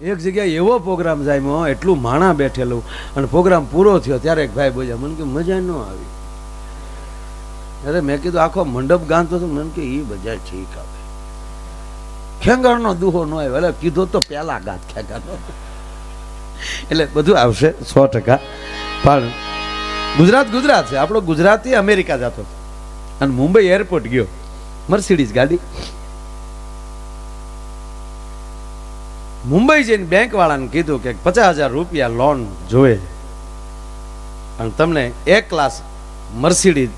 એક જગ્યાએ એવો પ્રોગ્રામ જામ્યો એટલું માણા બેઠેલું અને પ્રોગ્રામ પૂરો થયો. ત્યારે એક ભાઈ બોલ્યા, મને કે મજા ન આવી. અરે મેં કીધું, આખો મંડપ ગાંધતો હતો મને કે એ બધા ઠીક આવે. ખેંગારનો દુહો ન આવ્યો. એટલે કીધો તો પેલા ગાત ખેંગારનો. એટલે બધું આવશે સો ટકા. પણ ગુજરાત ગુજરાત છે. આપણો ગુજરાતી અમેરિકા જતો અને મુંબઈ એરપોર્ટ ગયો. મર્સિડીઝ ગાડી. મુંબઈ જઈને બેંક વાળાને કીધું કે પચાસ હજાર રૂપિયા લોન જોઈએ. અને તમને એક ક્લાસ મર્સિડીઝ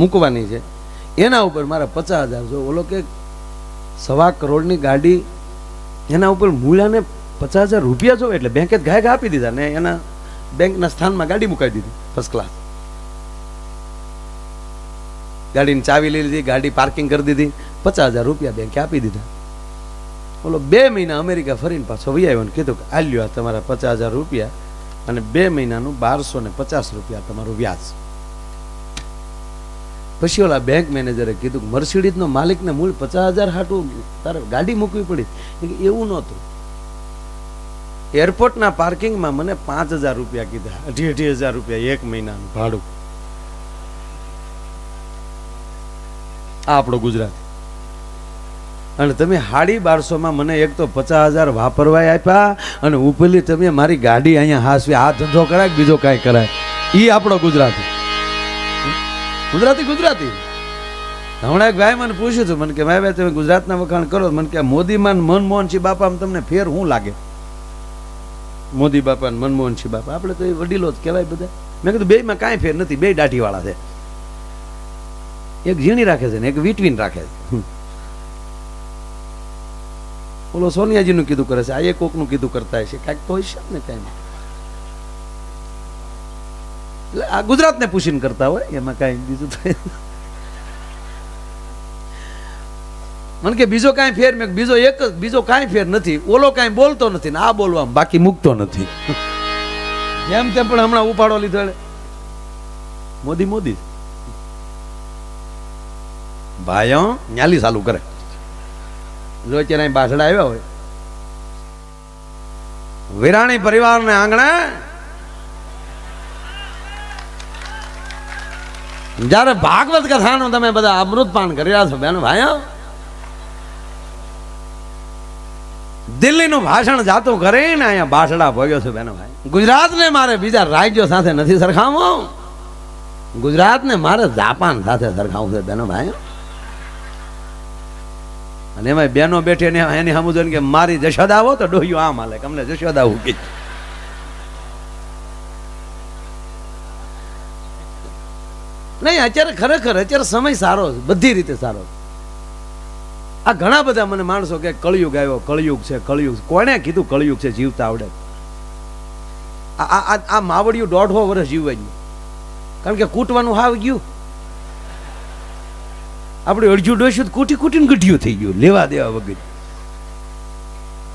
મૂકવાની છે. એના ઉપર મારે પચાસ હજાર જો ઓલો કે સવા કરોડની ગાડી એના ઉપર મૂળાને પચાસ હજાર રૂપિયા જોવે એટલે બેંકે ગાયક આપી દીધા ને એના બેંકના સ્થાનમાં ગાડી મુકાઈ દીધી ફર્સ્ટ ક્લાસ ગાડીની ચાવી લઈ લીધી, ગાડી પાર્કિંગ કરી દીધી, પચાસ હજાર રૂપિયા બેંકે આપી દીધા. ઓલો બે મહિના અમેરિકા ફરીને પાછો વહી આવ્યો કીધું કે, આલ્યો, આ તમારા પચાસ હજાર રૂપિયા અને બે મહિનાનું બારસો ને પચાસ રૂપિયા તમારું વ્યાજ. પછી ઓલા બેંક મેનેજરે કીધું કે, મર્સિડીઝનો માલિકને મૂળ પચાસ હજાર હાટું તારે ગાડી મૂકવી પડી. એવું નહોતું. એરપોર્ટના પાર્કિંગમાં મને પાંચ હજાર રૂપિયા કીધા, અઢી અઢી હજાર રૂપિયા એક મહિનાનું ભાડું. આ આપણો ગુજરાત. અને તમે હાડી બારસોમાં મને એક તો પચાસ હજાર વાપરવાય આપ્યા અને ઉપરલી તમે મારી ગાડી અહીંયા હાસવી આ ધંધો કરાય બીજો કાંઈ કરાય? એ આપણો ગુજરાતી. ગુજરાતી ગુજરાતી? હમણાં એક ભાઈ મને પૂછ્યું હતું, મને કે, ભાઈ ભાઈ, તમે ગુજરાતના વખાણ કરો. મને કે મોદીમાં મનમોહનસિંહ બાપામાં તમને ફેર શું લાગે? મોદી બાપા ને મનમોહનસિંહ બાપા. આપણે તો એ વડીલો જ કહેવાય બધા. મેં કીધું બેમાં કાંઈ ફેર નથી બે દાઢીવાળા છે. એક ઝીણી રાખે છે ને, એક વીટવીન રાખે છે. ઓલો સોનિયાજીનું કીધું કરે છે. આ એક કોકનું કીધું કરતા હશે કાંઈક તો હશે ને કાંઈ. એટલે આ ગુજરાતને પૂછીને કરતા હોય, એમાં કાંઈ બીજું તો મને કે બીજો કાંઈ ફેર, મેં બીજો એક જ, બીજો કાંઈ ફેર નથી. ઓલો કાંઈ બોલતો નથી ને આ બોલવામાં બાકી મૂકતો નથી. જેમ તેમ પણ હમણાં ઉપાડો લીધો મોદી મોદી. ભાઈઓ, ન્યાલી ચાલુ કરે. જો બાસડા આવ્યા હોય. વિરાણી પરિવારને આંગણે જ્યારે ભાગવત કથાનું તમે બધા અમૃતપાન કરી રહ્યા છો, બેન ભાઈઓ, દિલ્હીનું ભાષણ જાતું કરીને અહીંયા બાસડા ભોગ્યો છું, બેનો ભાઈ. ગુજરાતને મારે બીજા રાજ્યો સાથે નથી સરખાવવું. ગુજરાતને મારે જાપાન સાથે સરખાવવું છે, બેનો ભાઈ અને એમાં બેનો બેઠી ને એની સમજો કે મારી જશોદા આવો તો ડોહ્યું આમ હાલે, કે અમને જશોદા આવું કે. નહીં, અત્યારે ખરેખર, અત્યારે સમય સારો છે, બધી રીતે સારો આ ઘણા બધા મને માણસો કે કળિયુગ આવ્યો, કળિયુગ છે, કળિયુગ કોણે કીધું કળિયુગ છે, જીવતા આવડે? આ આ માવડિયું દોઢો વર્ષ જીવવા ગયું કારણ કે કૂટવાનું હાવ ગયું. આપણે અડધું ડોસ્યું કૂટી કૂટીને ગઢિયું થઈ ગયું. લેવા દેવા વગર.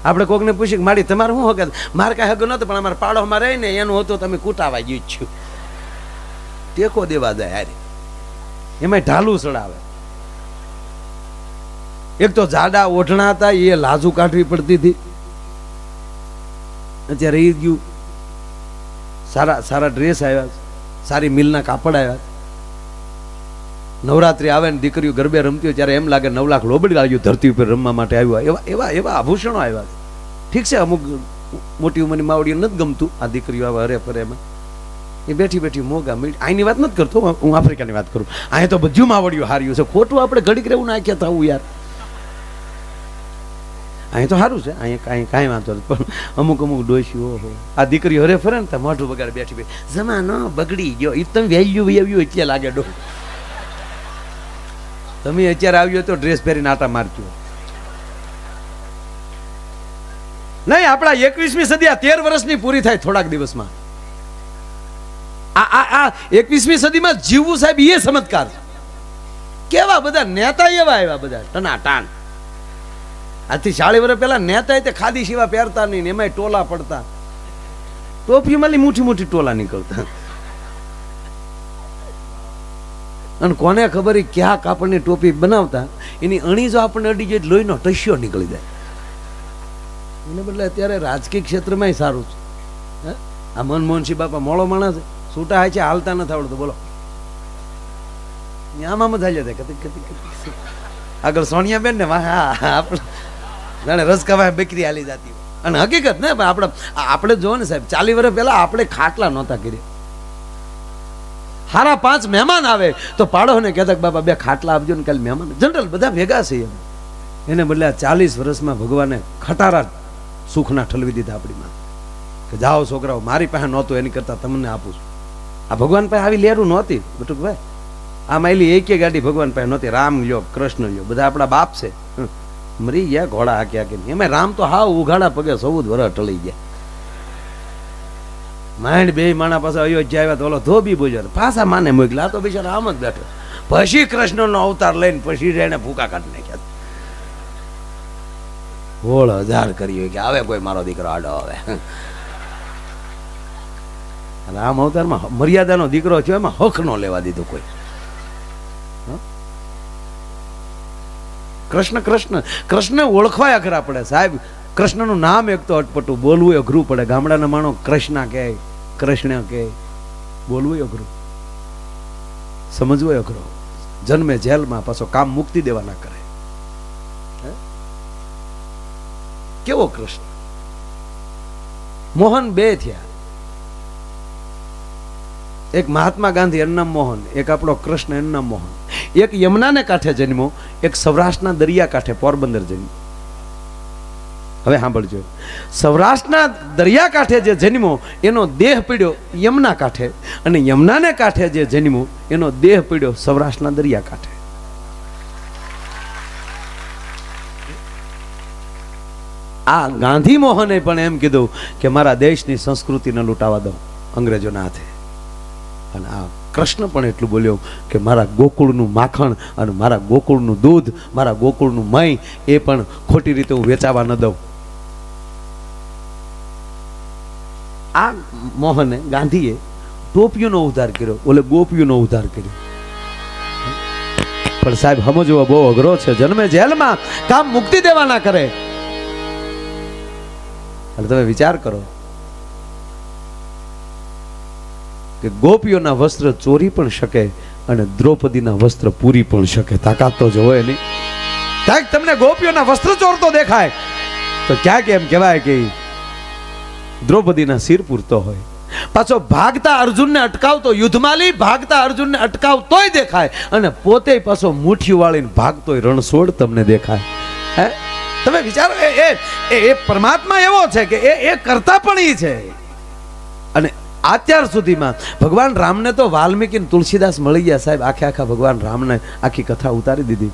આપણે કોકને પૂછ્યું કે મારી, તમારે શું હગત? મારે કાંઈ હગ નહોતો, પણ અમારે પાડોમાં રહીને એનું હતું, તમે કૂટાવા ગયું છું. ટેકો દેવા દે હારે. એમાં ઢાલું ચડાવે એક તો જાડા ઓઢણા હતા, એ લાજુ કાઢવી પડતી હતી. અત્યારે એ ગયું. સારા સારા ડ્રેસ આવ્યા સારી મિલના કાપડ આવ્યા. નવરાત્રી આવે ને દીકરીઓ ગરબે રમતી હોય ત્યારે એમ લાગે નવ લાખ લોબડી આવ્યું ધરતી ઉપર રમવા માટે આવ્યું એવા એવા એવા આભૂષણો આવ્યા ઠીક છે, અમુક મોટી ઉંમરની માવડીઓ નથી ગમતું આ દીકરીઓ આવે હરે ફરે એમાં. એ બેઠી બેઠી મોગા મીઠ અહીંની વાત નથી કરતો, હું આફ્રિકાની વાત કરું. અહીંયા તો બધું માવડિયું હાર્યું છે. ખોટું આપણે ઘડીક રહેવું નાખ્યા થવું યાર. અહીં તો સારું છે. અહીંયા કાંઈ કાંઈ વાંધો નથી. પણ અમુક અમુક ડોશી ઓહો. આ દીકરી હરે ફરે ને મોઢું બગાડ બેઠી બેઠી. જમાનો બગડી ગયો. એ તમે વેલ્યુ આવ્યું એટલે લાગે ડો. તમે અત્યારે આવ્યો તો ડ્રેસ પહેરીને આટા મારજો. નહીં, આપણા એકવીસમી સદી આ તેર વર્ષની પૂરી થાય થોડાક દિવસમાં. આ આ આ એકવીસમી સદીમાં જીવવું સાહેબ એ ચમત્કાર કેવા બધા નેતા એવા આવ્યા બધા ટના ટાણ આજથી ચાળી વર્ષ પહેલા નેતા તે ખાદી સિવા પહેરતા નહીં, ને એમાંય ટોલા પડતા. ટોપીમાં મોટી મોટી ટોલા નીકળતા. અને કોને ખબર એ ક્યાં કાપડની ટોપી બનાવતા? એની અણી જો આપણને અડી જાય લોહીનો ટસ્યો નીકળી જાય. એને બદલે અત્યારે રાજકીય ક્ષેત્રમાં સારું છે? આ મનમોહનસિંહ બાપા મોળો માણસ છૂટા છે હાલતા નથી આવડતું. બોલો. આમાં કતી કતી આગળ સોનિયા બેન ને હા આપણે જાણે રસ બેકરી હાલી જતી અને હકીકત ને, પણ આપણે આપણે જો ને સાહેબ ચાલી વર્ષ પહેલા આપણે ખાટલા નહોતા કરી હારા પાંચ મહેમાન આવે, તો પાડોને કહેતા કે બાબા બે ખાટલા આપજો ને કાલે મહેમાન. જનરલ બધા ભેગા છે એમ. એને બદલે આ ચાલીસ વર્ષમાં ભગવાને ખટારા સુખના ઠલવી દીધા આપણીમાં કે જાઓ છોકરાઓ, મારી પાસે નહોતું, એની કરતાં તમને આપું છું. આ ભગવાન પાસે આવી લેરું નહોતી. બટુકભાઈ આ માયલી એકે ગાડી ભગવાન પાસે નહોતી. રામ લ્યો, કૃષ્ણ લ્યો, બધા આપણા બાપ છે. મરી ગયા, ઘોડા હાક્યા કે એમાં રામ તો હાવ ઉઘાડા પગે ચૌદ વર્ષ ટળી ગયા. માંડ બે માણા પાસે અયોધ્યા આવ્યા તો ઓલો ધોબી બોલ્યો પાછા માને મોકલા તો બિચારા આમ જ બેઠો. પછી કૃષ્ણનો અવતાર લઈને પછી એને ભૂકા કાઢી નાખ્યા. હોળ હજાર કર્યો કે આવે કોઈ મારો દીકરો આડો આવે. રામ અવતારમાં મર્યાદાનો દીકરો થયો, એમાં હક નો લેવા દીધો કોઈ? કૃષ્ણ કૃષ્ણ કૃષ્ણ ઓળખવાય અઘરા પડે સાહેબ. કૃષ્ણનું નામ એક તો અટપટું બોલવું અઘરું પડે. ગામડાના માણો કૃષ્ણ કહે. કૃષ્ણ કે બોલવું અઘરું. સમજવું અઘરું. જન્મે જેલમાં પાછો કામ મુક્તિ દેવાના કરે. કેવો કૃષ્ણ? મોહન બે થયા. એક મહાત્મા ગાંધી એમના મોહન, એક આપણો કૃષ્ણ એમના મોહન. એક યમુનાને કાંઠે જન્મો એક સૌરાષ્ટ્રના દરિયા કાંઠે પોરબંદર જન્મ્યો. હવે સાંભળજો. સૌરાષ્ટ્રના દરિયા કાંઠે જે જન્મો, એનો દેહ પીડ્યો યમુના કાંઠે. અને યમુનાને કાંઠે જે જન્મો, એનો દેહ પીડ્યો સૌરાષ્ટ્રના દરિયા કાંઠે આ ગાંધી મોહને પણ એમ કીધું કે મારા દેશની સંસ્કૃતિને લૂંટાવા દો અંગ્રેજોના હાથે. અને આ કૃષ્ણ પણ એટલું બોલ્યો કે મારા ગોકુળનું માખણ અને મારા ગોકુળનું દૂધ, મારા ગોકુળનું મય, એ પણ ખોટી રીતે હું વેચાવા ન દઉં. આ મોહને ગાંધીએ ટોપીઓનો ઉદ્ધાર કર્યો. ઓલે ગોપીઓનો ઉદ્ધાર કર્યો. પણ સાહેબ સમજવો બહુ અઘરો છે. જન્મે જેલમાં કામ મુક્તિ દેવાના કરે. એટલે તમે વિચાર કરો કે ગોપીઓના વસ્ત્ર ચોરી પણ શકે અને દ્રૌપદીના વસ્ત્ર પૂરી પણ શકે. તાકાત તો જોવો એની. ક્યાંક તમને ગોપીઓના વસ્ત્ર ચોરતો દેખાય. તો ક્યાંક એમ કહેવાય કે દ્રૌપદીના શિર પૂરતો હોય. પાછો ભાગતા અર્જુનને અટકાવતો યુદ્ધમાલી, ભાગતા અર્જુનને અટકાવતોય દેખાય અને પોતે પાછો મુઠ્ઠી વાળીને ભાગતોય રણછોડ તમને દેખાય. હે? તમે વિચારો, એ, એ- એ પરમાત્મા એવો છે કે એ એ કરતા પણ એ છે. અને અત્યાર સુધીમાં ભગવાન રામને તો વાલ્મીકી તુલસીદાસ મળી ગયા સાહેબ, આખે આખા ભગવાન રામને આખી કથા ઉતારી દીધી.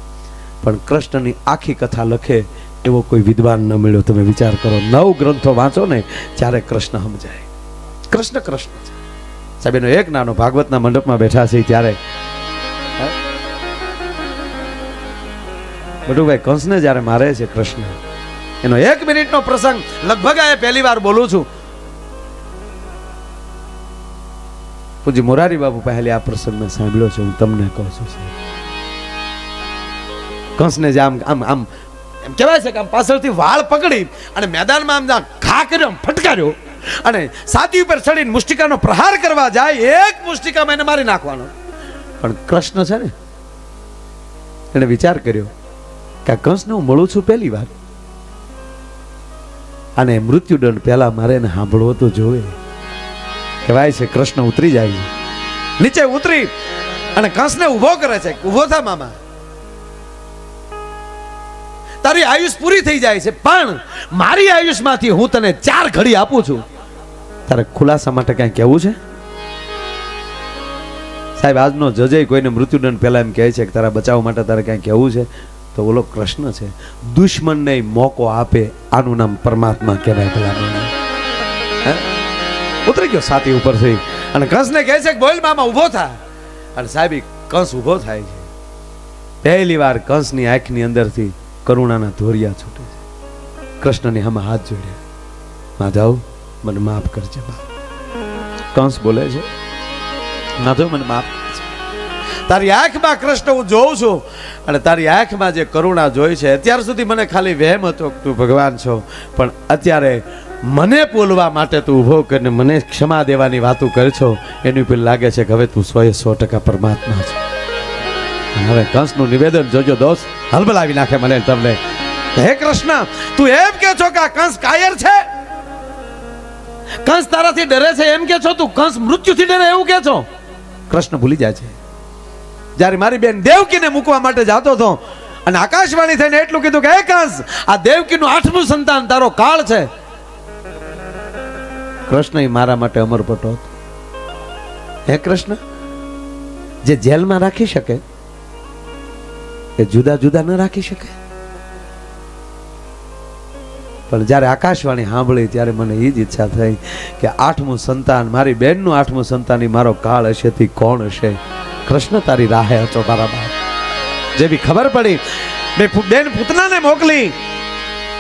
પણ કૃષ્ણની આખી કથા લખે એવો કોઈ વિદ્વાન ન મળ્યો. તમે વિચાર કરો, નવ ગ્રંથો વાંચો ને, ત્યારે કૃષ્ણ સમજાય. કૃષ્ણ કૃષ્ણ સાહેબ એનો એક નાનો ભાગવતના મંડપમાં બેઠા છે ત્યારે? બટુભાઈ કંસને જ્યારે મારે છે કૃષ્ણ, એનો એક મિનિટનો પ્રસંગ લગભગ આ પહેલી વાર બોલું છું. પૂજી મોરારી બાબુ પહેલી આ પ્રસંગ મેં સાંભળ્યો છે, હું તમને કહું છું. કંસને જે આમ આમ આમ એમ કહેવાય છે કે આમ પાછળથી વાળ પકડી અને મેદાનમાં આમ ઘા કર્યો ફટકાર્યો. અને સાતી ઉપર ચડીને મુષ્ટિકાનો પ્રહાર કરવા જાય, એક મુષ્ટિકામાં એને મારી નાખવાનો. પણ કૃષ્ણ છે ને, એને વિચાર કર્યો કે આ કંસને હું મળું છું પહેલી વાર. અને મૃત્યુદંડ પહેલા મારે એને સાંભળવો તો જોવે. કહેવાય છે કૃષ્ણ ઉતરી જાય નીચે ઉતરી અને કંસને ઊભો કરે છે. ઊભો થા મામા. તારી આયુષ પૂરી થઈ જાય છે. પણ મારી આયુષમાંથી હું તને ચાર ઘડી આપું છું. તારે ખુલાસા માટે કઈ કહેવું છે? સાહેબ, આજનો જજય કોઈને મૃત્યુદંડ પહેલા એમ કહે છે કે તારા બચાવ માટે તારે કઈ કહેવું છે? તો ઓલો કૃષ્ણ છે, દુશ્મનને મોકો આપે આનું નામ પરમાત્મા કહેવાય પેલા ઉતરી ગયો સાથી ઉપરથી અને કંસને કહે છે કે બોલ મામા, ઊભો થા. અને સાહેબ કંસ ઊભો થાય છે. પહેલી વાર કંસની આંખની અંદરથી કરુણાના ધોરિયા છૂટે છે. કૃષ્ણની હમ હાથ જોડ્યા. માધવ મને માફ કરજે, બા. કંસ બોલે છે માધવ મને માફ તારી આંખમાં કૃષ્ણ, હું જોઉં છું. અને તારી આંખમાં જે કરુણા જોઈ છે, અત્યાર સુધી મને ખાલી વહેમ હતો તું ભગવાન છો, પણ અત્યારે મને બોલવા માટે તું ઊભો કરીને મને ક્ષમા દેવાની વાતો કર છો. એની ઉપર લાગે છે કે હવે તું સો એ સો ટકા પરમાત્મા છો. હવે કંસનું નિવેદન જોજો દોસ્ત. હલબલાવી નાખે મને તમને. હે કૃષ્ણ, તું એમ કે છો કે આ કંસ કાયર છે? કંસ તારાથી ડરે છે એમ કે છો તું કંસ મૃત્યુથી ડરે એવું કે છો? કૃષ્ણ ભૂલી જાય છે. જ્યારે મારી બેન દેવકીને મૂકવા માટે જાતો હતો અને આકાશવાણી થઈને એટલું કીધું કે, હે કંસ, આ દેવકીનું આઠમું સંતાન તારો કાળ છે. કૃષ્ણ એ મારા માટે અમરપટો હતો. હે કૃષ્ણ, જે જેલમાં રાખી શકે એ જુદા જુદા ન રાખી શકે? પણ જ્યારે આકાશવાણી સાંભળી ત્યારે મને એ જ ઈચ્છા થઈ કે આઠમું સંતાન, મારી બેનનું આઠમું સંતાન મારો કાળ હશે, તે કોણ હશે? કૃષ્ણ તારી રાહે હતો મારા બાપ. જેવી ખબર પડી, મેં બેન પૂતનાને મોકલી,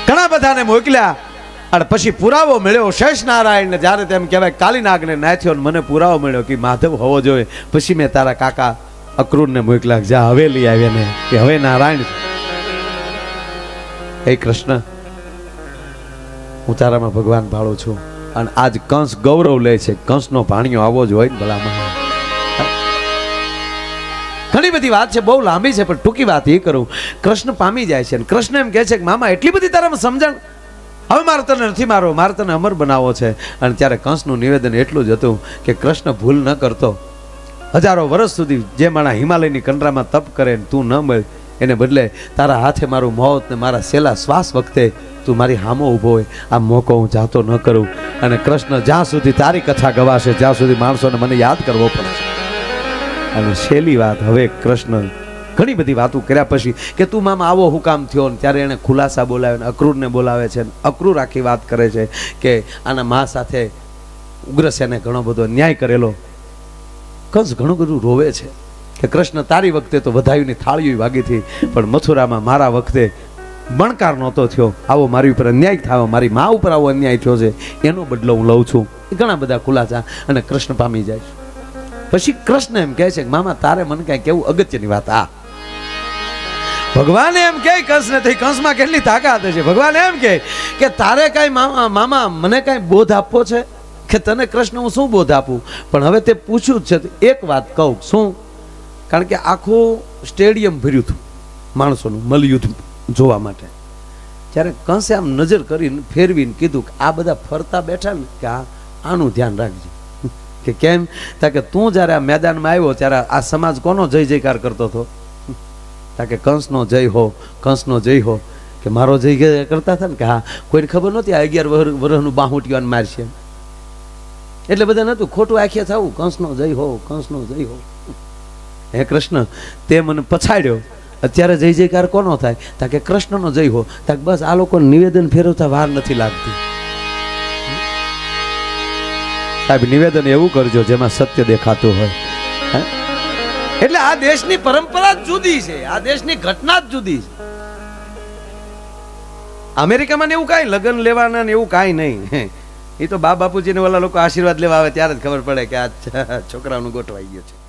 ઘણા બધાને મોકલ્યા, અને પછી પુરાવો મળ્યો શેષ નારાયણ જ્યારે તેમ કહેવાય કાલીનાગને નાથ્યો મને પુરાવો મળ્યો કે માધવ હોવો જોઈએ. પછી મેં તારા કાકા અક્રૂરને મોકલ્યા કે જા હવેલી આવ્યા ને કે હવે નારાયણ. હે કૃષ્ણ, હું તારામાં ભગવાન ભાળું છું. અને આજ કંસ ગૌરવ લે છે. કંસનો ભાણિયો આવો જ હોય ને ભલામાં ઘણી બધી વાત છે, બહુ લાંબી છે, પણ ટૂંકી વાત એ કરું. કૃષ્ણ પામી જાય છે. અને કૃષ્ણ એમ કહે છે કે, મામા, એટલી બધી તારામાં સમજણ? હવે મારે તને નથી મારવો. મારે તને અમર બનાવવો છે. અને ત્યારે કંસનું નિવેદન એટલું જ હતું કે કૃષ્ણ ભૂલ ન કરતો. હજારો વર્ષ સુધી જે માણા હિમાલયની કંડરામાં તપ કરે ને તું ન મળે, એને બદલે તારા હાથે મારું મોત ને મારા છેલ્લા શ્વાસ વખતે તું મારી હામો ઊભો હોય. આ મોકો હું જાતો ન કરું. અને કૃષ્ણ જ્યાં સુધી તારી કથા ગવાશે, જ્યાં સુધી માણસોને મને યાદ કરવો પડશે અને છેલ્લી વાત, હવે કૃષ્ણ ઘણી બધી વાતો કર્યા પછી કે તું મામા આવો હુકામ થયો ને ત્યારે એને ખુલાસા બોલાવે ને અક્રૂરને બોલાવે છે ને અક્રૂર આખી વાત કરે છે કે આના મા સાથે ઉગ્રસેને ઘણો બધો ન્યાય કરેલો. કંસ ઘણું બધું રોવે છે કે કૃષ્ણ તારી વખતે તો વધાયુની થાળીઓ વાગી હતી, પણ મથુરામાં મારા વખતે બણકાર નહોતો થયો. આવો મારી ઉપર અન્યાય થયો, મારી મા ઉપર આવો અન્યાય થયો છે. એનો બદલો હું લઉં છું. એ ઘણા બધા ખુલાસા અને કૃષ્ણ પામી જાય પછી કૃષ્ણ એમ કહે છે કે, મામા, તારે મને કઈ કેવું અગત્યની વાત આ. ભગવાન એમ કહે, કંસ નથી, કંસમાં કેટલી તાકાત છે ભગવાન એમ કહે કે, તારે કઈ મામા મામા, મને કઈ બોધ આપવો છે? કે તને કૃષ્ણ હું શું બોધ આપું? પણ હવે તે પૂછ્યું જ છે એક વાત કહું, શું? કારણ કે આખું સ્ટેડિયમ ભર્યું હતું, માણસોનું મલયુદ્ધ જોવા માટે. જ્યારે કંસે આમ નજર કરીને ફેરવીને કીધું કે આ બધા ફરતા બેઠા ને, કે આ, આનું ધ્યાન રાખજે. કે કેમ? તા કે તું જ્યારે આ મેદાનમાં આવ્યો, ત્યારે આ સમાજ કોનો જય જયકાર કરતો હતો? તા કે કંસનો જય હો, કંસનો જય હો. કે મારો જય કરતા હતા ને, કે હા, કોઈને ખબર નહોતી આ અગિયાર વર- વર્ષનું બાહુટિયાન મારશે એટલે બધા નહોતું ખોટું આખે થવું, કંસનો જય હો, કંસનો જય હો. હે કૃષ્ણ, તે મને પછાડ્યો. અત્યારે જય જયકાર કોનો થાય? તા કે કૃષ્ણનો જય હો. તા બસ આ લોકો નિવેદન ફેરવતા વાર નથી લાગતી. સાહેબ, નિવેદન એવું કરજો જેમાં સત્ય દેખાતું હોય. એટલે આ દેશની પરંપરા જ જુદી છે. આ દેશની ઘટના જ જુદી છે. અમેરિકામાં એવું કાંઈ લગ્ન લેવાના ને એવું કાંઈ નહીં. એ તો બા બાપુજીને ઓલા લોકો આશીર્વાદ લેવા આવે ત્યારે જ ખબર પડે કે આ છોકરાનું ગોઠવાઈ ગયો છે.